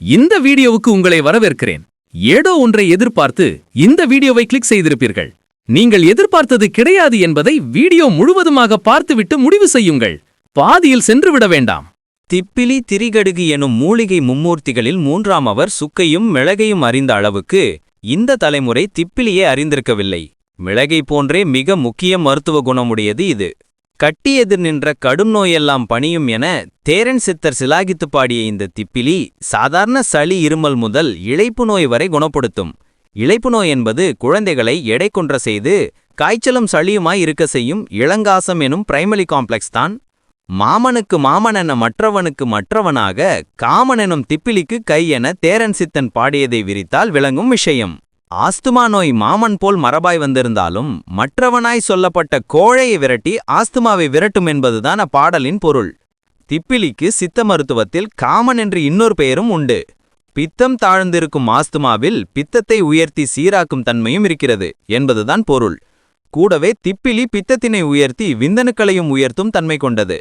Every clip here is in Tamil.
இந்த வீடியோவுக்கு உங்களை வரவேற்கிறேன். ஏதோ ஒன்றை எதிர்பார்த்து இந்த வீடியோவை கிளிக் செய்திருப்பீர்கள். நீங்கள் எதிர்பார்த்தது கிடையாது என்பதை வீடியோ முழுவதுமாக பார்த்துவிட்டு முடிவு செய்யுங்கள். பாதியில் சென்றுவிட வேண்டாம். திப்பிலி திரிகடுகு எனும் மூலிகை மும்மூர்த்திகளில் மூன்றாம் அவர் சுக்கையும் மிளகையும் அறிந்த அளவுக்கு இந்த தலைமுறை திப்பிலியே அறிந்திருக்கவில்லை. மிளகை போன்றே மிக முக்கிய மருத்துவ குணமுடையது இது. கட்டி எதிர் நின்ற கடும் நோயெல்லாம் பணியும் என தேரன் சித்தர் சிலாகித்து பாடிய இந்த திப்பிலி சாதாரண சளி இருமல் முதல் இழைப்பு நோய் வரை குணப்படுத்தும். இழைப்பு நோய் என்பது குழந்தைகளை எடை கொன்ற செய்து காய்ச்சலும் சளியுமாய் இருக்க செய்யும் இளங்காசம் எனும் பிரைமரி காம்ப்ளெக்ஸ் தான். மாமனுக்கு மாமன் என மற்றவனுக்கு மற்றவனாக காமன் எனும் திப்பிலிக்கு கை என தேரன் சித்தன் பாடியதை விரித்தால் விளங்கும் விஷயம். ஆஸ்துமா நோய் மாமன் போல் மரபாய் வந்திருந்தாலும் மற்றவனாய் சொல்லப்பட்ட கோழையை விரட்டி ஆஸ்துமாவை விரட்டும் என்பதுதான் அப்பாடலின் பொருள். திப்பிலிக்கு சித்த மருத்துவத்தில் காமன் என்று இன்னொரு பெயரும் உண்டு. பித்தம் தாழ்ந்திருக்கும் ஆஸ்துமாவில் பித்தத்தை உயர்த்தி சீராக்கும் தன்மையும் இருக்கிறது என்பதுதான் பொருள். கூடவே திப்பிலி பித்தத்தினை உயர்த்தி விந்தணுக்களையும் உயர்த்தும் தன்மை கொண்டது.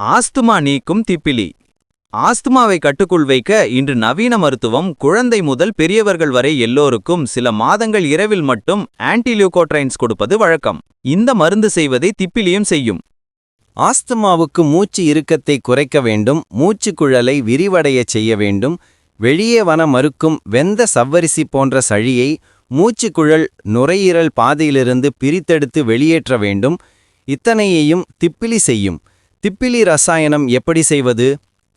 ஆஸ்துமா நீக்கும் திப்பிலி. ஆஸ்துமாவை கட்டுக்குள் வைக்க இன்று நவீன மருத்துவம் குழந்தை முதல் பெரியவர்கள் வரை எல்லோருக்கும் சில மாதங்கள் இரவில் மட்டும் ஆன்டிலியூகோட்ரைன்ஸ் கொடுப்பது வழக்கம். இந்த மருந்து செய்வதை திப்பிலியும் செய்யும். ஆஸ்துமாவுக்கு மூச்சு இறுக்கத்தை குறைக்க வேண்டும் மூச்சுக்குழலை விரிவடைய விரிவடையச் செய்ய வேண்டும் வெளியே வன மறுக்கும் வெந்த சவ்வரிசி போன்ற சழியை மூச்சுக்குழல் நுரையீரல் பாதையிலிருந்து பிரித்தெடுத்து வெளியேற்ற வேண்டும். இத்தனையையும் திப்பிலி செய்யும். திப்பிலி ரசாயனம் எப்படி செய்வது?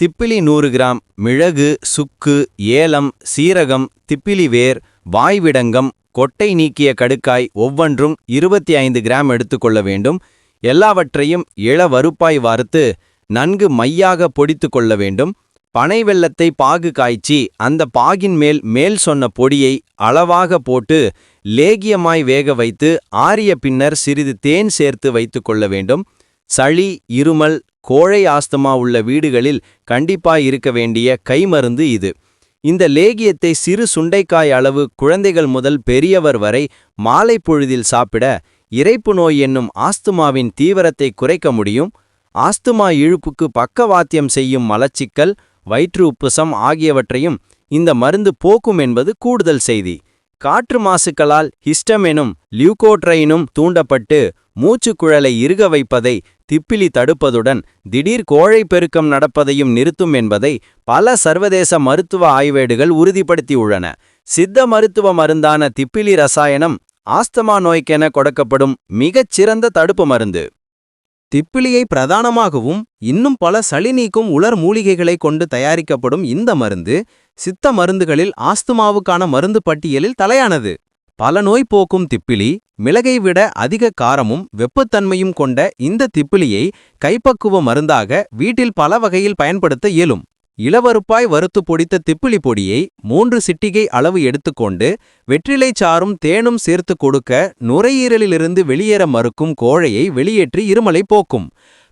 திப்பிலி நூறு கிராம் மிளகு சுக்கு ஏலம் சீரகம் திப்பிலி வேர் வாய்விடங்கம் கொட்டை நீக்கிய கடுக்காய் ஒவ்வொன்றும் இருபத்தி ஐந்து கிராம் எடுத்துக்கொள்ள வேண்டும். எல்லாவற்றையும் இள வறுப்பாய் வார்த்து நன்கு மையாக பொடித்து கொள்ள வேண்டும். பனை வெள்ளத்தை பாகு காய்ச்சி அந்த பாகின் மேல் மேல் சொன்ன பொடியை அளவாக போட்டு லேகியமாய் வேக வைத்து ஆறிய பின்னர் சிறிது தேன் சேர்த்து வைத்து கொள்ள வேண்டும். சளி இருமல் கோழை ஆஸ்துமா உள்ள வீடுகளில் கண்டிப்பாய் இருக்க வேண்டிய கைமருந்து இது. இந்த லேகியத்தை சிறு சுண்டைக்காய் அளவு குழந்தைகள் முதல் பெரியவர் வரை மாலை பொழுதில் சாப்பிட இறைப்பு நோய் என்னும் ஆஸ்துமாவின் தீவிரத்தை குறைக்க முடியும். ஆஸ்துமா இழுப்புக்கு பக்கவாத்தியம் செய்யும் மலச்சிக்கல் வயிற்று உப்புசம் ஆகியவற்றையும் இந்த மருந்து போக்கும் என்பது கூடுதல் செய்தி. காற்று மாசுக்களால் ஹிஸ்டம் எனும் லியூகோட்ரைனும் தூண்டப்பட்டு மூச்சுக்குழலை இறுக வைப்பதை திப்பிலி தடுப்பதுடன் திடீர் கோழை பெருக்கம் நடப்பதையும் நிறுத்தும் என்பதை பல சர்வதேச மருத்துவ ஆய்வேடுகள் உறுதிப்படுத்தியுள்ளன சித்த மருத்துவ மருந்தான திப்பிலி ரசாயனம் ஆஸ்தமா நோய்க்கென கொடுக்கப்படும் மிகச் சிறந்த தடுப்பு மருந்து. திப்பிலியை பிரதானமாகவும் இன்னும் பல சளி நீக்கும் உலர் மூலிகைகளை கொண்டு தயாரிக்கப்படும் இந்த மருந்து சித்த மருந்துகளில் ஆஸ்துமாவுக்கான மருந்து பட்டியலில் தலையானது. பல நோய் போக்கும் திப்பிலி மிளகை விட அதிக காரமும் வெப்பத்தன்மையும் கொண்ட இந்த திப்பிலியை கைப்பக்குவ மருந்தாக வீட்டில் பல வகையில் பயன்படுத்த இயலும். இளவருப்பாய் வறுத்து பொடித்த திப்பிலி பொடியை மூன்று சிட்டிகை அளவு எடுத்துக்கொண்டு வெற்றிலை சாறும் தேனும் சேர்த்து கொடுக்க நுரையீரலிலிருந்து வெளியேற மறுக்கும் கோழையை வெளியேற்றி இருமலை போக்கும்.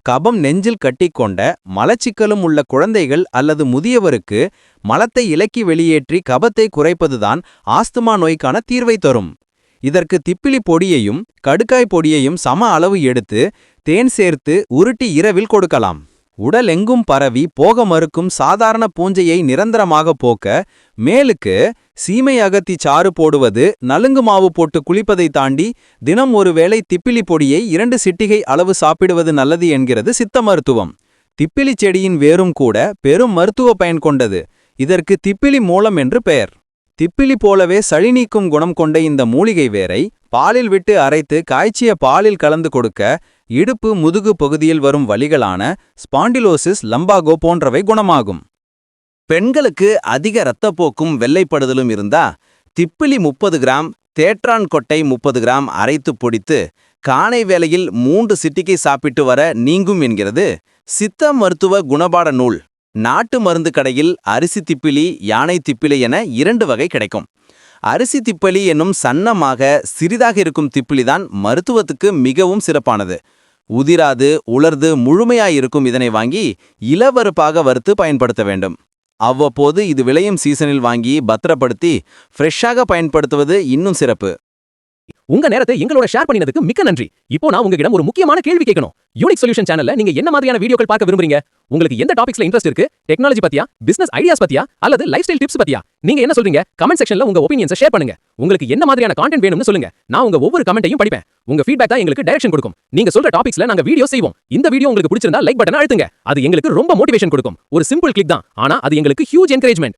கபம் நெஞ்சில் கட்டிக்கொண்ட மலச்சிக்கலும் உள்ள குழந்தைகள் அல்லது முதியவருக்கு மலத்தை இலக்கி வெளியேற்றி கபத்தை குறைப்பதுதான் ஆஸ்துமா நோய்க்கான தீர்வை தரும். இதற்கு திப்பிலி பொடியையும் கடுக்காய் பொடியையும் சம அளவு எடுத்து தேன் சேர்த்து உருட்டி இரவில் கொடுக்கலாம். உடல் எங்கும் பரவி போக மறுக்கும் சாதாரண பூஞ்சையை நிரந்தரமாக போக்க மேலுக்கு சீமை அகத்தி சாறு போடுவது நலுங்கு மாவு போட்டு குளிப்பதை தாண்டி தினம் ஒருவேளை திப்பிலி பொடியை இரண்டு சிட்டிகை அளவு சாப்பிடுவது நல்லது என்கிறது சித்த மருத்துவம். திப்பிலி செடியின் வேரும் கூட பெரும் மருத்துவ பயன் கொண்டது. இதற்கு திப்பிலி மூலம் என்று பெயர். திப்பிலி போலவே சளி நீக்கும் குணம் கொண்ட இந்த மூலிகை வேரை பாலில் விட்டு அரைத்து காய்ச்சிய பாலில் கலந்து கொடுக்க இடுப்பு முதுகு பகுதியில் வரும் வலிகளான ஸ்பாண்டிலோசிஸ் லம்பாகோ போன்றவை குணமாகும். பெண்களுக்கு அதிக இரத்தப்போக்கும் வெள்ளைப்படுதலும் இருந்தா திப்பிலி முப்பது கிராம் தேற்றான் கொட்டை முப்பது கிராம் அரைத்து பொடித்து காணை வேளையில் மூன்று சிட்டிக்கை சாப்பிட்டு வர நீங்கும் என்கிறது சித்த மருத்துவ குணபாட நூல். நாட்டு மருந்து கடையில் அரிசி திப்பிலி யானை திப்பிலி என இரண்டு வகை கிடைக்கும். அரிசி திப்பலி என்னும் சன்னமாக சிறிதாக இருக்கும் திப்பிலிதான் மருத்துவத்துக்கு மிகவும் சிறப்பானது. உதிராது உலர்ந்து முழுமையாயிருக்கும் இதனை வாங்கி இளவறுப்பாக வறுத்து பயன்படுத்த வேண்டும். அவ்வப்போது இது விளையும் சீசனில் வாங்கி பத்திரப்படுத்தி ஃப்ரெஷ்ஷாக பயன்படுத்துவது இன்னும் சிறப்பு. உங்க நேரத்தை எங்களோட ஷேர் பண்ணினதுக்கு மிக்க நன்றி. இப்போ நான் உங்ககிட்ட ஒரு முக்கியமான கேள்வி கேட்கணும். யூனிக் சொல்யூஷன் சேனல்ல நீங்க என்ன மாதிரியான வீடியோக்கள் பார்க்க விரும்புறீங்க? உங்களுக்கு எந்த டாபிக்ஸ்ல இன்ட்ரெஸ்ட் இருக்கு? டெக்னாலஜி பத்தியா? பிசினஸ் ஐடியாஸ் பத்தியா? அல்லது லைஃப் ஸ்டைல் டிப்ஸ் பத்தியா? நீங்க என்ன சொல்றீங்க? கமெண்ட் செக்ஷன்ல உங்க ஒப்பீனியன்ஸ் ஷேர் பண்ணுங்க. உங்களுக்கு என்ன மாதிரியான கான்டென்ட் வேணும்னு சொல்லுங்க. நான் உங்க ஒவ்வொரு கமெண்ட்டையும் படிப்பேன். உங்க ஃபீட்பேக் தான் எங்களுக்கு டைரக்ஷன் கொடுக்கும். நீங்க சொல்ற டாபிக்ஸ்ல நாங்க வீடியோ செய்வோம். இந்த வீடியோ உங்களுக்கு பிடிச்சிருந்தா லைக் பட்டனை அழுத்துங்க. அது எங்களுக்கு ரொம்ப மோட்டிவேஷன் கொடுக்கும். ஒரு சிம்பிள் கிளிக் தான். ஆனா அது எங்களுக்கு ஹியூஜ் என்கரேஜ்மெண்ட்